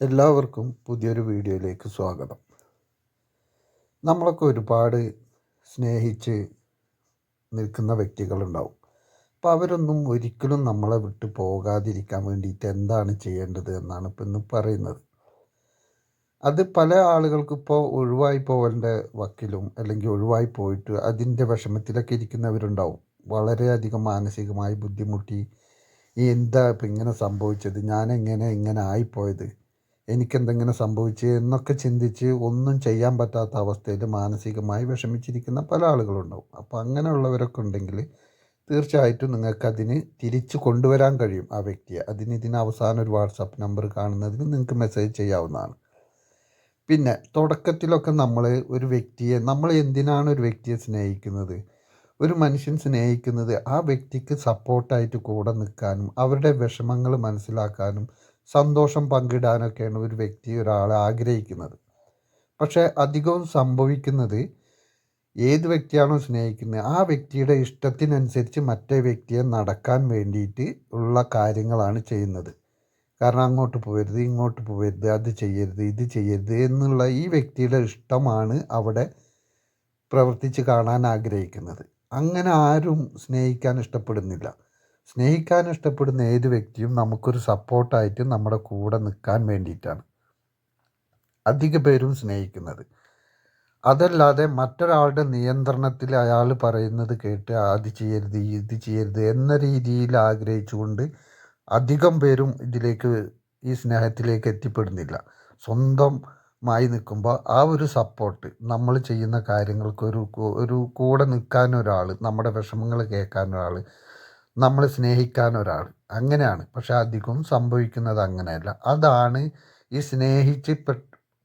എല്ലാവർക്കും പുതിയൊരു വീഡിയോയിലേക്ക് സ്വാഗതം. നമ്മളൊക്കെ ഒരുപാട് സ്നേഹിച്ച് നിൽക്കുന്ന വ്യക്തികളുണ്ടാവും. അപ്പോൾ അവരൊന്നും ഒരിക്കലും നമ്മളെ വിട്ട് പോകാതിരിക്കാൻ വേണ്ടിയിട്ട് എന്താണ് ചെയ്യേണ്ടത് എന്നാണ് ഇപ്പം ഇന്ന് പറയുന്നത്. അത് പല ആളുകൾക്കിപ്പോൾ ഒഴിവായി പോകേണ്ട വക്കിലും അല്ലെങ്കിൽ ഒഴിവായി പോയിട്ട് അതിന്റെ വിഷമത്തിലൊക്കെ ഇരിക്കുന്നവരുണ്ടാവും. വളരെയധികം മാനസികമായി ബുദ്ധിമുട്ടി എന്താ ഇപ്പം ഇങ്ങനെ സംഭവിച്ചത്? ഞാനെങ്ങനെ ഇങ്ങനെ ആയിപ്പോയത്? എനിക്കെന്തെങ്കിലും സംഭവിച്ചു എന്നൊക്കെ ചിന്തിച്ച് ഒന്നും ചെയ്യാൻ പറ്റാത്ത അവസ്ഥയിൽ മാനസികമായി വിഷമിച്ചിരിക്കുന്ന പല ആളുകളുണ്ടാവും. അപ്പോൾ അങ്ങനെയുള്ളവരൊക്കെ ഉണ്ടെങ്കിൽ തീർച്ചയായിട്ടും നിങ്ങൾക്കതിന് തിരിച്ചു കൊണ്ടുവരാൻ കഴിയും ആ വ്യക്തിയെ. അതിന് ഇതിന് അവസാനം ഒരു വാട്സാപ്പ് നമ്പർ കാണുന്നതിന് നിങ്ങൾക്ക് മെസ്സേജ് ചെയ്യാവുന്നതാണ്. പിന്നെ തുടക്കത്തിലൊക്കെ നമ്മൾ ഒരു വ്യക്തിയെ നമ്മൾ എന്തിനാണ് ഒരു വ്യക്തിയെ സ്നേഹിക്കുന്നത്? ഒരു മനുഷ്യൻ സ്നേഹിക്കുന്നത് ആ വ്യക്തിക്ക് സപ്പോർട്ടായിട്ട് കൂടെ നിൽക്കാനും അവരുടെ വിഷമങ്ങൾ മനസ്സിലാക്കാനും സന്തോഷം പങ്കിടാനൊക്കെയാണ് ഒരു വ്യക്തി ഒരാൾ ആഗ്രഹിക്കുന്നത്. പക്ഷേ അധികവും സംഭവിക്കുന്നത് ഏത് വ്യക്തിയാണോ സ്നേഹിക്കുന്നത് ആ വ്യക്തിയുടെ ഇഷ്ടത്തിനനുസരിച്ച് മറ്റേ വ്യക്തിയെ നടക്കാൻ വേണ്ടിയിട്ട് ഉള്ള കാര്യങ്ങളാണ് ചെയ്യുന്നത്. കാരണം അങ്ങോട്ട് പോകരുത് ഇങ്ങോട്ട് പോകരുത് അത് ചെയ്യരുത് ഇത് ചെയ്യരുത് എന്നുള്ള ഈ വ്യക്തിയുടെ ഇഷ്ടമാണ് അവിടെ പ്രവർത്തിച്ച് കാണാൻ ആഗ്രഹിക്കുന്നത്. അങ്ങനെ ആരും സ്നേഹിക്കാൻ ഇഷ്ടപ്പെടുന്നില്ല. സ്നേഹിക്കാൻ ഇഷ്ടപ്പെടുന്ന ഏത് വ്യക്തിയും നമുക്കൊരു സപ്പോർട്ടായിട്ട് നമ്മുടെ കൂടെ നിൽക്കാൻ വേണ്ടിയിട്ടാണ്. അധിക പേരും സ്നേഹിക്കുന്നത്. അതല്ലാതെ മറ്റൊരാളുടെ നിയന്ത്രണത്തിൽ അയാൾ പറയുന്നത് കേട്ട് അത് ചെയ്യരുത് ഇത് ചെയ്യരുത് എന്ന രീതിയിൽ ആഗ്രഹിച്ചുകൊണ്ട് അധികം പേരും ഇതിലേക്ക് ഈ സ്നേഹത്തിലേക്ക് എത്തിപ്പെടുന്നില്ല. സ്വന്തമായി നിൽക്കുമ്പോൾ ആ ഒരു സപ്പോർട്ട് നമ്മൾ ചെയ്യുന്ന കാര്യങ്ങൾക്ക് ഒരു ഒരു കൂടെ നിൽക്കാൻ ഒരാൾ നമ്മുടെ വിഷമങ്ങൾ കേൾക്കാൻ ഒരാൾ നമ്മൾ സ്നേഹിക്കാൻ ഒരാൾ. അങ്ങനെയാണ്. പക്ഷെ അധികം സംഭവിക്കുന്നത് അങ്ങനെയല്ല. അതാണ് ഈ സ്നേഹിച്ച്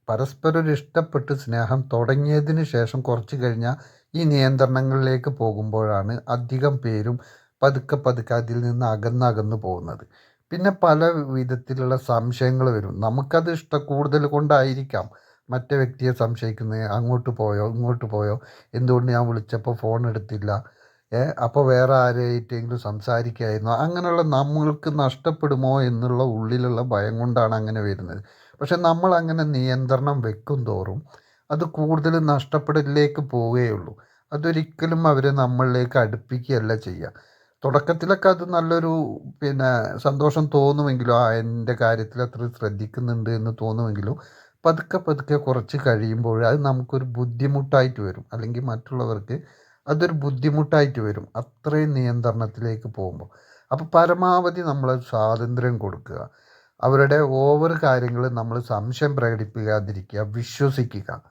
പരസ്പരം ഇഷ്ടപ്പെട്ട് സ്നേഹം തുടങ്ങിയതിന് ശേഷം കുറച്ച് കഴിഞ്ഞാൽ ഈ നിയന്ത്രണങ്ങളിലേക്ക് പോകുമ്പോഴാണ് അധികം പേരും പതുക്കെ പതുക്കെ അതിൽ നിന്ന് അകന്നകന്നു പോകുന്നത്. പിന്നെ പല വിധത്തിലുള്ള സംശയങ്ങൾ വരും. നമുക്കത് ഇഷ്ട കൂടുതൽ കൊണ്ടായിരിക്കാം. മറ്റേ വ്യക്തിയെ സംശയിക്കുന്നത് അങ്ങോട്ട് പോയോ ഇങ്ങോട്ട് പോയോ എന്തുകൊണ്ട് ഞാൻ വിളിച്ചപ്പോൾ ഫോൺ എടുത്തില്ല? അപ്പോൾ വേറെ ആരായിട്ടെങ്കിലും സംസാരിക്കായിരുന്നോ? അങ്ങനെയുള്ള നമ്മൾക്ക് നഷ്ടപ്പെടുമോ എന്നുള്ള ഉള്ളിലുള്ള ഭയം കൊണ്ടാണ് അങ്ങനെ വരുന്നത്. പക്ഷെ നമ്മൾ അങ്ങനെ നിയന്ത്രണം വെക്കും തോറും അത് കൂടുതൽ നഷ്ടപ്പെടലിലേക്ക് പോവുകയുള്ളൂ. അതൊരിക്കലും അവരെ നമ്മളിലേക്ക് അടുപ്പിക്കുകയല്ല ചെയ്യുക. തുടക്കത്തിലൊക്കെ അത് നല്ലൊരു പിന്നെ സന്തോഷം തോന്നുമെങ്കിലും ആ എന്റെ കാര്യത്തിൽ അത്ര ശ്രദ്ധിക്കുന്നുണ്ട് എന്ന് തോന്നുമെങ്കിലും പതുക്കെ പതുക്കെ കുറച്ച് കഴിയുമ്പോൾ അത് നമുക്കൊരു ബുദ്ധിമുട്ടായിട്ട് വരും. അല്ലെങ്കിൽ മറ്റുള്ളവർക്ക് അതൊരു ബുദ്ധിമുട്ടായിട്ട് വരും. അത്രയും നിയന്ത്രണത്തിലേക്ക് പോകുമ്പോൾ. അപ്പോൾ പരമാവധി നമ്മൾ സ്വാതന്ത്ര്യം കൊടുക്കുക. അവരുടെ ഓവർ കാര്യങ്ങൾ നമ്മൾ സംശയം പ്രകടിപ്പിക്കാതിരിക്കുക വിശ്വസിക്കുക.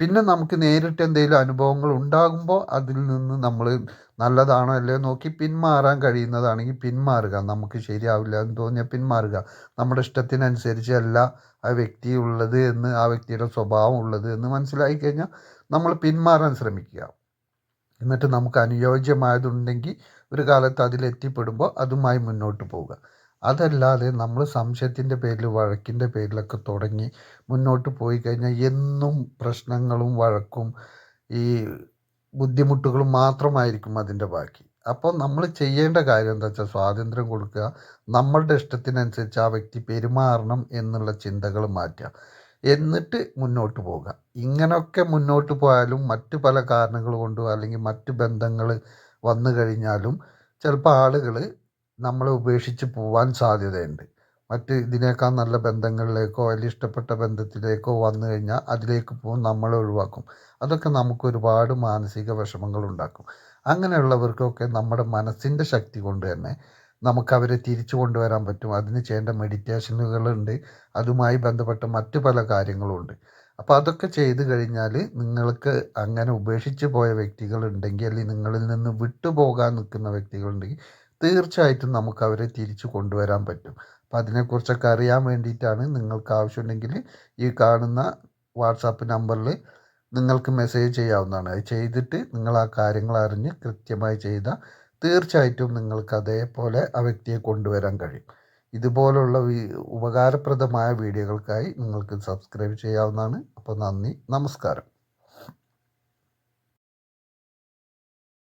പിന്നെ നമുക്ക് നേരിട്ട് എന്തെങ്കിലും അനുഭവങ്ങൾ ഉണ്ടാകുമ്പോൾ അതിൽ നിന്ന് നമ്മൾ നല്ലതാണോ അല്ലയോ നോക്കി പിന്മാറാൻ കഴിയുന്നതാണെങ്കിൽ പിന്മാറുക. നമുക്ക് ശരിയാവില്ല എന്ന് തോന്നിയാൽ പിന്മാറുക. നമ്മുടെ ഇഷ്ടത്തിനനുസരിച്ചല്ല ആ വ്യക്തി ഉള്ളത് എന്ന് ആ വ്യക്തിയുടെ സ്വഭാവം ഉള്ളത് എന്ന് മനസ്സിലാക്കി കഴിഞ്ഞാൽ നമ്മൾ പിന്മാറാൻ ശ്രമിക്കുക. എന്നിട്ട് നമുക്ക് അനുയോജ്യമായതുണ്ടെങ്കിൽ ഒരു കാലത്ത് അതിലെത്തിപ്പെടുമ്പോൾ അതുമായി മുന്നോട്ട് പോവുക. അതല്ലാതെ നമ്മൾ സംശയത്തിന്റെ പേരിൽ വഴക്കിന്റെ പേരിലൊക്കെ തുടങ്ങി മുന്നോട്ട് പോയി കഴിഞ്ഞാൽ എന്നും പ്രശ്നങ്ങളും വഴക്കും ഈ ബുദ്ധിമുട്ടുകളും മാത്രമായിരിക്കും അതിന്റെ ബാക്കി. അപ്പോൾ നമ്മൾ ചെയ്യേണ്ട കാര്യം എന്താ വെച്ചാൽ സ്വാതന്ത്ര്യം കൊടുക്കുക. നമ്മളുടെ ഇഷ്ടത്തിനനുസരിച്ച് ആ വ്യക്തി പെരുമാറണം എന്നുള്ള ചിന്തകൾ മാറ്റുക. എന്നിട്ട് മുന്നോട്ട് പോകുക ഇങ്ങനെയൊക്കെ മുന്നോട്ട് പോയാലും മറ്റു പല കാരണങ്ങൾ കൊണ്ടോ അല്ലെങ്കിൽ മറ്റ് ബന്ധങ്ങൾ വന്നു കഴിഞ്ഞാലും ചിലപ്പോൾ ആളുകൾ നമ്മളെ ഉപേക്ഷിച്ച് പോവാൻ സാധ്യതയുണ്ട്. മറ്റ് ഇതിനേക്കാൾ നല്ല ബന്ധങ്ങളിലേക്കോ അല്ലെങ്കിൽ ഇഷ്ടപ്പെട്ട ബന്ധത്തിലേക്കോ വന്നു കഴിഞ്ഞാൽ അതിലേക്ക് പോകും നമ്മളെ ഒഴിവാക്കും. അതൊക്കെ നമുക്ക് ഒരുപാട് മാനസിക വിഷമങ്ങൾ ഉണ്ടാക്കും. അങ്ങനെയുള്ളവർക്കൊക്കെ നമ്മുടെ മനസ്സിന്റെ ശക്തി കൊണ്ട് തന്നെ നമുക്കവരെ തിരിച്ചു കൊണ്ടുവരാൻ പറ്റും. അതിന് ചെയ്യേണ്ട മെഡിറ്റേഷനുകളുണ്ട്. അതുമായി ബന്ധപ്പെട്ട മറ്റു പല കാര്യങ്ങളുമുണ്ട് അപ്പോൾ അതൊക്കെ ചെയ്തു കഴിഞ്ഞാൽ നിങ്ങൾക്ക് അങ്ങനെ ഉപേക്ഷിച്ച് പോയ വ്യക്തികളുണ്ടെങ്കിൽ അല്ലെങ്കിൽ നിങ്ങളിൽ നിന്ന് വിട്ടുപോകാൻ നിൽക്കുന്ന വ്യക്തികളുണ്ടെങ്കിൽ തീർച്ചയായിട്ടും നമുക്ക് അവരെ തിരിച്ചു കൊണ്ടുവരാൻ പറ്റും. അപ്പോൾ അതിനെക്കുറിച്ചൊക്കെ അറിയാൻ വേണ്ടിയിട്ടാണ് നിങ്ങൾക്ക് ആവശ്യമുണ്ടെങ്കിൽ ഈ കാണുന്ന വാട്സാപ്പ് നമ്പറിൽ നിങ്ങൾക്ക് മെസ്സേജ് ചെയ്യാവുന്നതാണ്. അത് ചെയ്തിട്ട് നിങ്ങൾ ആ കാര്യങ്ങൾ അറിഞ്ഞ് കൃത്യമായി ചെയ്താൽ തീർച്ചയായിട്ടും നിങ്ങൾക്ക് അതേപോലെ ആ വ്യക്തിയെ കൊണ്ടുവരാൻ കഴിയും. ഇതുപോലുള്ള ഉപകാരപ്രദമായ വീഡിയോകൾക്കായി നിങ്ങൾക്ക് സബ്സ്ക്രൈബ് ചെയ്യാവുന്നതാണ്. അപ്പോൾ നന്ദി നമസ്കാരം.